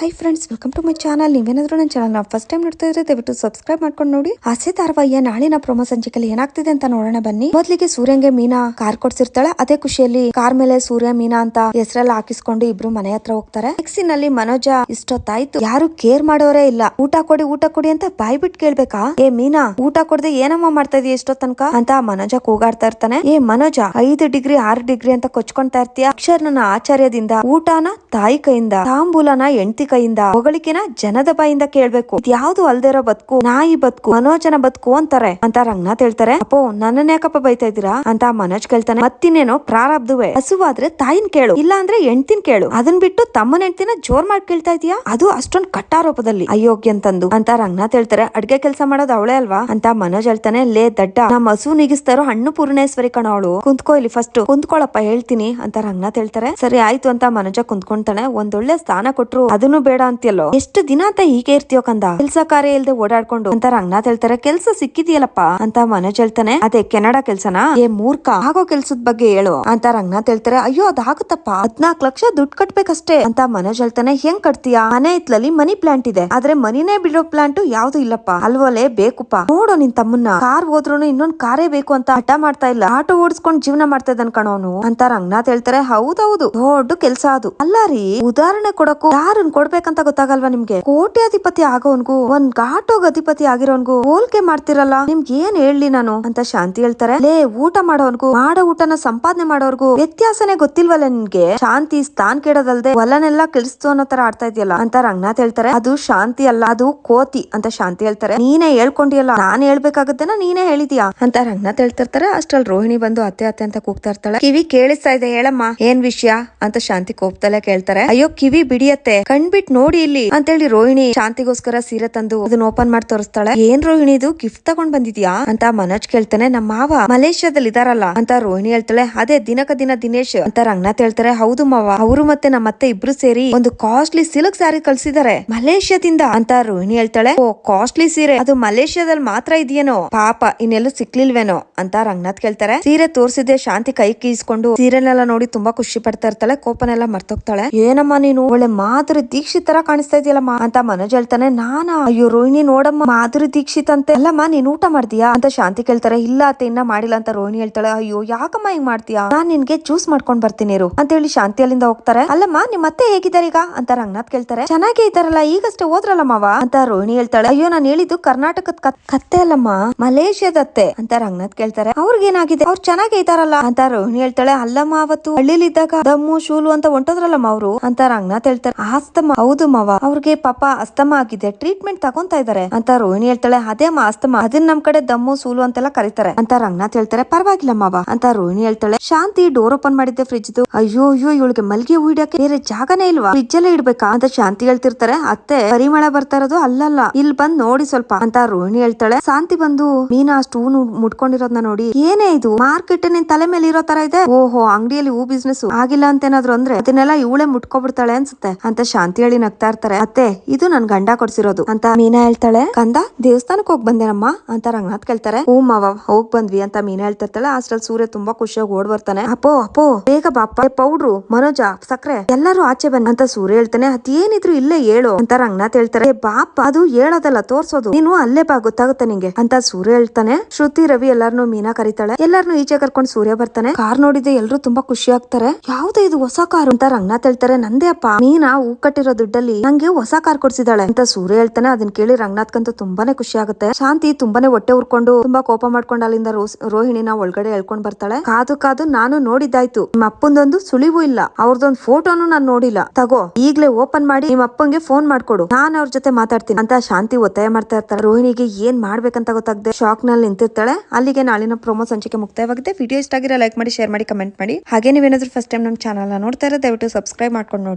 Hi friends welcome to my channel ನೀವೇನಾದ್ರೂ ನನ್ನ channel first time ನೋಡ್ತಾ ಇದ್ರೆ ದಯವಿಟ್ಟು ಸಬ್ಸ್ಕ್ರೈಬ್ ಮಾಡ್ಕೊಂಡು ನೋಡಿ. ಆಸೆ ಧಾರಾವಾಹಿಯ ನಾಳಿನ ಪ್ರೊಮೋ ಸಂಚಿಕೆಯಲ್ಲಿ ಏನಾಗ್ತಿದೆ ಅಂತ ನೋಡೋಣ ಬನ್ನಿ. ಮೊದಲಿಗೆ ಸೂರ್ಯಂಗೆ ಮೀನಾ ಕಾರ್ ಕೊಡ್ಸಿರ್ತಾಳೆ. ಅದೇ ಖುಷಿಯಲ್ಲಿ ಕಾರ್ ಮೇಲೆ ಸೂರ್ಯ ಮೀನಾ ಅಂತ ಹೆಸರೆಲ್ಲ ಹಾಕಿಸ್ಕೊಂಡು ಇಬ್ರು ಮನೆ ಹತ್ರ ಹೋಗ್ತಾರೆ. ನಲ್ಲಿ ಮನೋಜ ಇಷ್ಟೊತ್ತಾಯ್ತು. ಯಾರು ಕೇರ್ ಮಾಡೋರೇ ಇಲ್ಲ. ಊಟ ಕೊಡಿ ಊಟ ಕೊಡಿ ಅಂತ ಬಾಯ್ ಬಿಟ್ಟು ಕೇಳ್ಬೇಕಾ? ಏ ಮೀನಾ, ಊಟ ಕೊಡದೆ ಏನಮ್ಮ ಮಾಡ್ತಾ ಇದೀಯ ತನಕ? ಅಂತ ಮನೋಜ ಕೂಗಾಡ್ತಾ ಇರ್ತಾನೆ. ಏ ಮನೋಜ, ಐದು ಡಿಗ್ರಿ, ಆರು ಡಿಗ್ರಿ ಅಂತ ಕೊಚ್ಕೊಂತ ಇರ್ತೀಯ? ಅಕ್ಷರನ ಆಚಾರ್ಯದಿಂದ, ಊಟನ ತಾಯಿ ಕೈಯಿಂದ, ತಾಂಬೂಲನ ಎಂಟಿ ಕೈಯಿಂದ ಹೊಗಳಿಕೆನ ಜನದ ಬಾಯಿಂದ ಕೇಳ್ಬೇಕು. ಯಾವ್ದು ಅಲ್ದಿರೋ ಬದುಕು, ನಾಯಿ ಬದುಕು, ಮನೋಜನ ಬದುಕು ಅಂತಾರೆ. ಅಂತ ರಂಗನಾಥ್ ಹೇಳ್ತಾರೆ. ಅಪ್ಪೋ ನನ್ನ ಯಾಕಪ್ಪ ಬೈತಾ ಇದ್ದೀರಾ? ಅಂತ ಮನೋಜ್ ಕೇಳ್ತಾನೆ. ಮತ್ತಿನ್ನೇನೋ ಪ್ರಾರಬ್ಧವೇ. ಹಸುವಾದ್ರೆ ತಾಯಿನ ಕೇಳು ಇಲ್ಲ ಅಂದ್ರೆ ಕೇಳು. ಅದನ್ ಬಿಟ್ಟು ತಮ್ಮನ ಹೆಂಡ್ತಿನ ಜೋರ್ ಮಾಡಿ ಕೇಳ್ತಾ ಇದೀಯಾ ಅದು ಅಷ್ಟೊಂದ್ ಕಟ್ಟಾರೋಪದಲ್ಲಿ. ಅಯೋಗ್ಯ ಅಂತಂದು. ಅಂತ ರಂಗನಾಥ್ ಹೇಳ್ತಾರೆ. ಅಡ್ಗೆ ಕೆಲಸ ಮಾಡೋದು ಅವಳೇ ಅಲ್ವಾ? ಅಂತ ಮನೋಜ್ ಹೇಳ್ತಾನೆ. ಲೇ, ದಡ್ಡ, ನಮ್ಮ ಹಸು ನಿಗಿಸ್ತಾರೋ ಹಣ್ಣು ಪೂರ್ಣೇಶ್ವರಿ ಕಣ ಅವಳು. ಕುಂತ್ಕೋ ಇಲ್ಲಿ ಫಸ್ಟ್ ಕುಂತ್ಕೊಳಪ್ಪ ಹೇಳ್ತೀನಿ. ಅಂತ ರಂಗನಾಥ್ ಹೇಳ್ತಾರೆ. ಸರಿ, ಆಯ್ತು ಅಂತ ಮನೋಜ ಕುಂತ್ಕೊಂತಾನೆ. ಒಂದೊಳ್ಳೆ ಸ್ಥಾನ ಕೊಟ್ರು. ಅದನ್ನು ಬೇಡ ಅಂತೀಯಲ್ಲೋ? ಎಷ್ಟು ದಿನ ಅಂತ ಹೀಗೆ ಇರ್ತೀಯೋ ಕಂದ? ಕೆಲ್ಸ ಕಾರ್ಯ ಇಲ್ದೆ ಓಡಾಡ್ಕೊಂಡು ಅಂತ ರಂಗನಾಥ್ ಹೇಳ್ತಾರೆ, ಕೆಲ್ಸ ಸಿಕ್ಕಿದ್ಯಲ್ಲಪ್ಪ ಅಂತ ಮನೋಜ್ ಹೇಳ್ತಾನೆ. ಅದೇ ಕೆನಡಾ ಕೆಲ್ಸನ? ಏ ಮೂರ್ಖ, ಆಗೋ ಕೆಲ್ಸದ ಬಗ್ಗೆ ಹೇಳು ಅಂತ ರಂಗನಾಥ್ ಹೇಳ್ತಾರೆ. ಅಯ್ಯೋ, ಅದಾಗುತ್ತಪ್ಪ. ಹದ್ನಾಲ್ಕು ಲಕ್ಷ ದುಡ್ಡು ಕಟ್ಬೇಕಷ್ಟೇ ಅಂತ ಮನೋಜ್ ಹೇಳ್ತಾನೆ. ಹೆಂಗ್ ಕಟ್ತೀಯಾ? ಮನೆ ಇತ್ಲಲ್ಲಿ ಮನಿ ಪ್ಲಾಂಟ್ ಇದೆ. ಆದ್ರೆ ಮನಿನೇ ಬಿಡೋ ಪ್ಲಾಂಟ್ ಯಾವ್ದು ಇಲ್ಲಪ್ಪ. ಅಲ್ವಲೆ ಬೇಕುಪ್ಪ. ನೋಡು ನಿನ್ ತಮ್ಮನ್ನ. ಕಾರ್ ಹೋದ್ರು ಇನ್ನೊಂದ್ ಕಾರೇ ಬೇಕು ಅಂತ ಹಠ ಮಾಡ್ತಾ ಇಲ್ಲ. ಆಟೋ ಓಡಿಸ್ಕೊಂಡ್ ಜೀವನ ಮಾಡ್ತಾ ಇದ್ದಾನ ಕಣವನು ಅಂತ ರಂಗನಾಥ್ ಹೇಳ್ತಾರೆ. ಹೌದೌದು, ದೊಡ್ಡ ಕೆಲ್ಸ ಅದು. ಅಲ್ಲ ರೀ, ಉದಾಹರಣೆ ಕೊಡಕ್ಕೂ ಯಾರನ್ ಕೊಡ್ಬೇಕಂತ ಗೊತ್ತಾಗಲ್ವಾ ನಿಮ್ಗೆ? ಕೋಟ್ಯಾಧಿಪತಿ ಆಗೋನ್ಗೂ, ಒಂದ್ ಘಾಟೋಗ್ ಅಧಿಪತಿ ಆಗಿರೋನ್ಗೂ ಹೋಲ್ಕೆ ಮಾಡ್ತಿರಲ್ಲ, ನಿಮ್ಗೆ ಏನ್ ಹೇಳಿ ನಾನು? ಅಂತ ಶಾಂತಿ ಹೇಳ್ತಾರೆ. ಲೇ, ಊಟ ಮಾಡೋನ್ಗೂ, ಮಾಡೋ ಊಟನ ಸಂಪಾದನೆ ಮಾಡೋರ್ಗೂ ವ್ಯತ್ಯಾಸನೇ ಗೊತ್ತಿಲ್ವಲ್ಲ ನಿನ್ಗೆ? ಶಾಂತಿ ಸ್ಥಾನ್ ಕೇಳೋದಲ್ದೆ ಹೊಲನೆಲ್ಲ ಕೆಲ್ಸು ಅನ್ನೋ ತರ ಆಡ್ತಾ ಇದೆಯಲ್ಲ? ಅಂತ ರಂಗನಾಥ್ ಹೇಳ್ತಾರೆ. ಅದು ಶಾಂತಿ ಅಲ್ಲ, ಅದು ಕೋತಿ ಅಂತ ಶಾಂತಿ ಹೇಳ್ತಾರೆ. ನೀನೇ ಹೇಳ್ಕೊಂಡಿಯಲ್ಲ, ನಾನ್ ಹೇಳ್ಬೇಕಾಗತ್ತೇನ ನೀನೇ ಹೇಳಿದ್ಯಾ? ಅಂತ ರಂಗನಾಥ್ ಹೇಳ್ತಿರ್ತಾರೆ. ಅಷ್ಟ್ರಲ್ಲಿ ರೋಹಿಣಿ ಬಂದು ಅತ್ತೆ ಅತ್ತೆ ಅಂತ ಕೂಗ್ತಾ ಇರ್ತಾಳೆ. ಕಿವಿ ಕೇಳಿಸ್ತಾ ಇದೆ, ಹೇಳಮ್ಮ. ಏನ್ ವಿಷಯ? ಅಂತ ಶಾಂತಿ ಕೋಪ್ತಲೆ ಕೇಳ್ತಾರೆ. ಅಯ್ಯೋ, ಕಿವಿ ಬಿಡಿಯತ್ತೆ. ಕಣ್ಬಿಟ್ ನೋಡಿ ಇಲ್ಲಿ ಅಂತ ಹೇಳಿ ರೋಹಿಣಿ ಶಾಂತಿಗೋಸ್ಕರ ಸೀರೆ ತಂದು ಅದನ್ನ ಓಪನ್ ಮಾಡಿ ತೋರಿಸ್ತಾಳೆ. ಏನ್ ರೋಹಿಣಿ ಇದು? ಗಿಫ್ಟ್ ತಗೊಂಡ್ ಬಂದಿದ್ಯಾ? ಅಂತ ಮನೋಜ್ ಕೇಳ್ತಾನೆ. ನಮ್ಮ ಮಾವ ಮಲೇಷ್ಯಾದಲ್ಲಿ ಇದಾರಲ್ಲ ಅಂತ ರೋಹಿಣಿ ಹೇಳ್ತಾಳೆ. ಅದೇ ದಿನಕ ದಿನ ದಿನೇಶ್ ಅಂತ ರಂಗನಾಥ್ ಹೇಳ್ತಾರೆ. ಹೌದು ಮಾವ, ಅವರು ಮತ್ತೆ ನಮ್ಮ ಅತ್ತೆ ಇಬ್ರು ಸೇರಿ ಒಂದು ಕಾಸ್ಟ್ಲಿ ಸಿಲ್ಕ್ ಸ್ಯಾರಿ ಕಳ್ಸಿದ್ದಾರೆ. ಮಲೇಷ್ಯಾದಿಂದ ಅಂತ ರೋಹಿಣಿ ಹೇಳ್ತಾಳೆ. ಓ ಕಾಸ್ಟ್ಲಿ ಸೀರೆ? ಅದು ಮಲೇಷ್ಯಾದಲ್ಲಿ ಮಾತ್ರ ಇದೆಯೇನೋ? ಪಾಪ, ಇನ್ನೆಲ್ಲೂ ಸಿಕ್ಲಿಲ್ವೇನೋ? ಅಂತ ರಂಗನಾಥ್ ಕೇಳ್ತಾರೆ. ಸೀರೆ ತೋರ್ಸಿದ್ದೆ ಶಾಂತಿ ಕೈ ಕೀಸ್ಕೊಂಡು ಸೀರೆನೆಲ್ಲ ನೋಡಿ ತುಂಬಾ ಖುಷಿ ಪಡ್ತಾ ಇರ್ತಾಳೆ. ಕೋಪನೆಲ್ಲ ಮರ್ತೋಗ್ತಾಳೆ. ಏನಮ್ಮ ನೀನು? ಒಳ್ಳೆ ಮಾಧುರಿ ದೀಕ್ಷಿತ್ ತರ ಕಾಣಿಸ್ತಾ ಇದೆಯಲ್ಲಮ್ಮ ಅಂತ ಮನೋಜ್ ಹೇಳ್ತಾನೆ. ನಾನಾ, ಅಯ್ಯೋ, ರೋಹಿಣಿ ನೋಡಮ್ಮ, ಮಾಧುರಿ ದೀಕ್ಷಿತ್ ಅಂತೆ. ಅಲ್ಲಮ್ಮ, ನೀನ್ ಊಟ ಮಾಡ್ತೀಯಾ ಅಂತ ಶಾಂತಿ ಕೇಳ್ತಾರೆ. ಇಲ್ಲ ಅತ್ತೆ, ಇನ್ನ ಮಾಡಿಲ್ಲ ಅಂತ ರೋಹಿಣಿ ಹೇಳ್ತಾಳೆ. ಅಯ್ಯೋ, ಯಾಕಮ್ಮ ಹಿಂಗ್ ಮಾಡ್ತೀಯಾ? ನಾನ್ ನಿನ್ಗೆ ಜ್ಯೂಸ್ ಮಾಡ್ಕೊಂಡ್ ಬರ್ತೀನಿ ಇರು ಅಂತ ಹೇಳಿ ಶಾಂತಿ ಅಲ್ಲಿಂದ ಹೋಗ್ತಾರೆ. ಅಲ್ಲಮ್ಮ, ನಿಮ್ ಮತ್ತೆ ಹೇಗಿದ್ದಾರೆ ಈಗ? ಅಂತ ರಂಗನಾಥ್ ಕೇಳ್ತಾರೆ. ಚೆನ್ನಾಗೇ ಇದಾರಲ್ಲ ಈಗಷ್ಟೇ ಹೋದ್ರಲ್ಲ ಮಾವ? ಅಂತ ರೋಹಿಣಿ ಹೇಳ್ತಾಳೆ. ಅಯ್ಯೋ, ನಾನು ಹೇಳಿದ್ದು ಕರ್ನಾಟಕದ ಕತ್- ಕತ್ತೆ ಅಲ್ಲಮ್ಮ ಮಲೇಷ್ಯಾದತ್ತೆ ಅಂತ ರಂಗನಾಥ್ ಕೇಳ್ತಾರೆ. ಅವ್ರಿಗೇನಾಗಿದೆ? ಅವ್ರು ಚೆನ್ನಾಗೇ ಇದಾರಲ್ಲ ಅಂತ ರೋಹಿಣಿ ಹೇಳ್ತಾಳೆ. ಅಲ್ಲಮ್ಮ, ಅವತ್ತು ಹಳ್ಳಿಲಿದ್ದಾಗ ದಮ್ಮು, ಶೂಲು ಅಂತ ಹೊಂಟೋದ್ರಲ್ಲಮ್ಮ ಅವರು? ಅಂತ ರಂಗನಾಥ್ ಹೇಳ್ತಾರೆ. ಆಸ್ತಮ ಹೌದು ಮಾವ. ಅವ್ರಿಗೆ ಪಾಪ ಅಸ್ತಮ ಆಗಿದೆ. ಟ್ರೀಟ್ಮೆಂಟ್ ತಗೊಂತಾ ಇದಾರೆ. ಅಂತ ರೋಹಿಣಿ ಹೇಳ್ತಾಳೆ. ಅದೇ ಅಮ್ಮ ಅಸ್ತಮಾ. ಅದನ್ನ ನಮ್ ಕಡೆ ದಮ್ಮು, ಸೂಲು ಅಂತೆಲ್ಲ ಕರೀತಾರೆ. ಅಂತ ರಂಗನಾಥ್ ಹೇಳ್ತಾರೆ. ಪರವಾಗಿಲ್ಲ ಮಾವ. ಅಂತ ರೋಹಿಣಿ ಹೇಳ್ತಾಳೆ. ಶಾಂತಿ ಡೋರ್ ಓಪನ್ ಮಾಡಿದ್ದೆ ಫ್ರಿಜ್ ಅಯ್ಯೋ ಅಯ್ಯೋ, ಇವಳಿಗೆ ಮಲ್ಗೆ ಹೂ ಇಡಕ್ಕೆ ಬೇರೆ ಜಾಗನೇ ಇಲ್ವಾ? ಫ್ರಿಜ್ ಅಲ್ಲೇ ಇಡ್ಬೇಕಾ? ಅಂತ ಶಾಂತಿ ಹೇಳ್ತಿರ್ತಾರೆ. ಅತ್ತೆ, ಪರಿಮಳ ಬರ್ತಾ ಇರೋದು ಅಲ್ಲಲ್ಲ. ಇಲ್ಲಿ ಬಂದ್ ನೋಡಿ ಸ್ವಲ್ಪ. ಅಂತ ರೋಹಿಣಿ ಹೇಳ್ತಾಳೆ. ಶಾಂತಿ ಬಂದು, ಮೀನಾ ಅಷ್ಟು ಹೂ ಮುಟ್ಕೊಂಡಿರೋದ್ನ ನೋಡಿ. ಏನೇ ಇದು? ಮಾರ್ಕೆಟ್ ನಿನ್ ತಲೆ ಮೇಲೆ ಇರೋ ತರ ಇದೆ. ಓಹೋ, ಅಂಗಡಿಯಲ್ಲಿ ಹೂ ಬಿಸ್ನೆಸ್ ಆಗಿಲ್ಲ ಅಂತ ಏನಾದ್ರು ಅಂದ್ರೆ ಅದನ್ನೆಲ್ಲ ಇವಳೆ ಮುಟ್ಕೊಬಿಡ್ತಾಳೆ ಅನ್ಸುತ್ತೆ. ಅಂತ ಶಾಂತಿ ಹೇಳಿ ನಗ್ತಾ ಇರ್ತಾರೆ. ಅತ್ತೆ ಇದು ನನ್ ಗಂಡ ಕೊಡ್ಸಿರೋದು. ಅಂತ ಮೀನಾ ಹೇಳ್ತಾಳೆ. ಕಂದ ದೇವಸ್ಥಾನಕ್ಕೆ ಹೋಗ್ ಬಂದೇನಮ್ಮ? ಅಂತ ರಂಗನಾಥ್ ಕೇಳ್ತಾರೆ. ಹೂ ಮಾವ, ಹೋಗ್ ಬಂದ್ವಿ ಅಂತ ಮೀನಾ ಹೇಳ್ತಿರ್ತಾಳೆ. ಅಷ್ಟ್ರಲ್ಲಿ ಸೂರ್ಯ ತುಂಬಾ ಖುಷಿಯಾಗಿ ಓಡ್ ಬರ್ತಾನೆ. ಅಪ್ಪೋ ಅಪ್ಪೋ, ಬೇಗ ಬಾಪ ಪೌಡ್ರು, ಮನೋಜ, ಸಕ್ರೆ, ಎಲ್ಲರೂ ಆಚೆ ಬನ್ನಿ ಅಂತ ಸೂರ್ಯ ಹೇಳ್ತಾನೆ. ಅದೇನಿದ್ರು ಇಲ್ಲೇ ಹೇಳು ಅಂತ ರಂಗನಾಥ್ ಹೇಳ್ತಾರೆ. "ಏ ಬಾಪ ಅದು ಹೇಳೋದಲ್ಲ, ತೋರ್ಸೋದು. ನೀನು ಅಲ್ಲೇ ಬಾ, ಗೊತ್ತಾಗುತ್ತೆ ನಿಂಗೆ ಅಂತ ಸೂರ್ಯ ಹೇಳ್ತಾನೆ. ಶ್ರುತಿ, ರವಿ ಎಲ್ಲಾರ್ನು ಮೀನಾ ಕರಿತಾಳೆ. ಎಲ್ಲಾರ್ನು ಈಚೆ ಕರ್ಕೊಂಡು ಸೂರ್ಯ ಬರ್ತಾನೆ. ಕಾರ್ ನೋಡಿದ್ರೆ ಎಲ್ರು ತುಂಬಾ ಖುಷಿ ಆಗ್ತಾರೆ. ಯಾವ್ದೇ ಇದು ಹೊಸ ಕಾರು ಅಂತ ರಂಗನಾಥ್ ಹೇಳ್ತಾರೆ. ನಂದೇ ಅಪ್ಪ. ಮೀನಾ ಹೂ ಕಟ್ಟಿರೋ ದುಡ್ಡಲ್ಲಿ ನಂಗೆ ಹೊಸ ಕಾರ್ ಕೊಡ್ಸಿದಾಳೆ. ಅಂತ ಸೂರ್ಯ ಹೇಳ್ತಾನೆ ಅದನ್ನ ಕೇಳಿ ರಂಗನಾಥ್ಗಂತೂ ತುಂಬಾನೇ ಖುಷಿ ಆಗುತ್ತೆ ಶಾಂತಿ ತುಂಬಾನೇ ಹೊಟ್ಟೆ ಉರ್ಕೊಂಡು ತುಂಬಾ ಕೋಪ ಮಾಡ್ಕೊಂಡು ಅಲ್ಲಿಂದ ರೋಹಿಣಿನ ಒಳಗಡೆ ಹೇಳ್ಕೊಂಡ್ ಬರ್ತಾಳೆ. ಕಾದು ಕಾದು ನಾನು ನೋಡಿದ್ದಾಯ್ತು. ನಿಮ್ಮ ಅಪ್ಪಂದೊಂದು ಸುಳಿವು ಇಲ್ಲ. ಅವ್ರದೊಂದು ಫೋಟೋನು ನಾನ್ ನೋಡಿಲ್ಲ. ತಗೋ, ಈಗ್ಲೇ ಓಪನ್ ಮಾಡಿ ನಿಮ್ಮ ಅಪ್ಪಂಗೆ ಫೋನ್ ಮಾಡ್ಕೊಡು. ನಾನ್ ಅವ್ರ ಜೊತೆ ಮಾತಾಡ್ತೀನಿ. ಅಂತ ಶಾಂತಿ ಒತ್ತಾಯ ಮಾಡ್ತಾ ಇರ್ತಾಳೆ. ರೋಹಿಣಿಗೆ ಏನ್ ಮಾಡ್ಬೇಕಂತ ಗೊತ್ತಾಗದೆ ಶಾಕ್ನಲ್ಲಿ ನಿಂತಿರ್ತಾಳೆ. ಅಲ್ಲಿಗೆ ನಾಳಿನ ಪ್ರೊಮೋ ಸಂಚಿಕೆ ಮುಕ್ತಾಯವಾಗಿದೆ ವಿಡಿಯೋ ಇಷ್ಟ ಆಗಿರೋ ಲೈಕ್ ಮಾಡಿ, ಶೇರ್ ಮಾಡಿ, ಕಮೆಂಟ್ ಮಾಡಿ. ಹಾಗೆ ನೀವೇನಾದ್ರೂ ಫಸ್ಟ್ ಟೈಮ್ ನಮ್ಮ ಚಾನಲ್ ನೋಡ್ತಾ ಇರೋ ದಯವಿಟ್ಟು ಸಬ್ಸ್ಕ್ರೈಬ್ ಮಾಡ್ಕೊಂಡು ನೋಡಿ.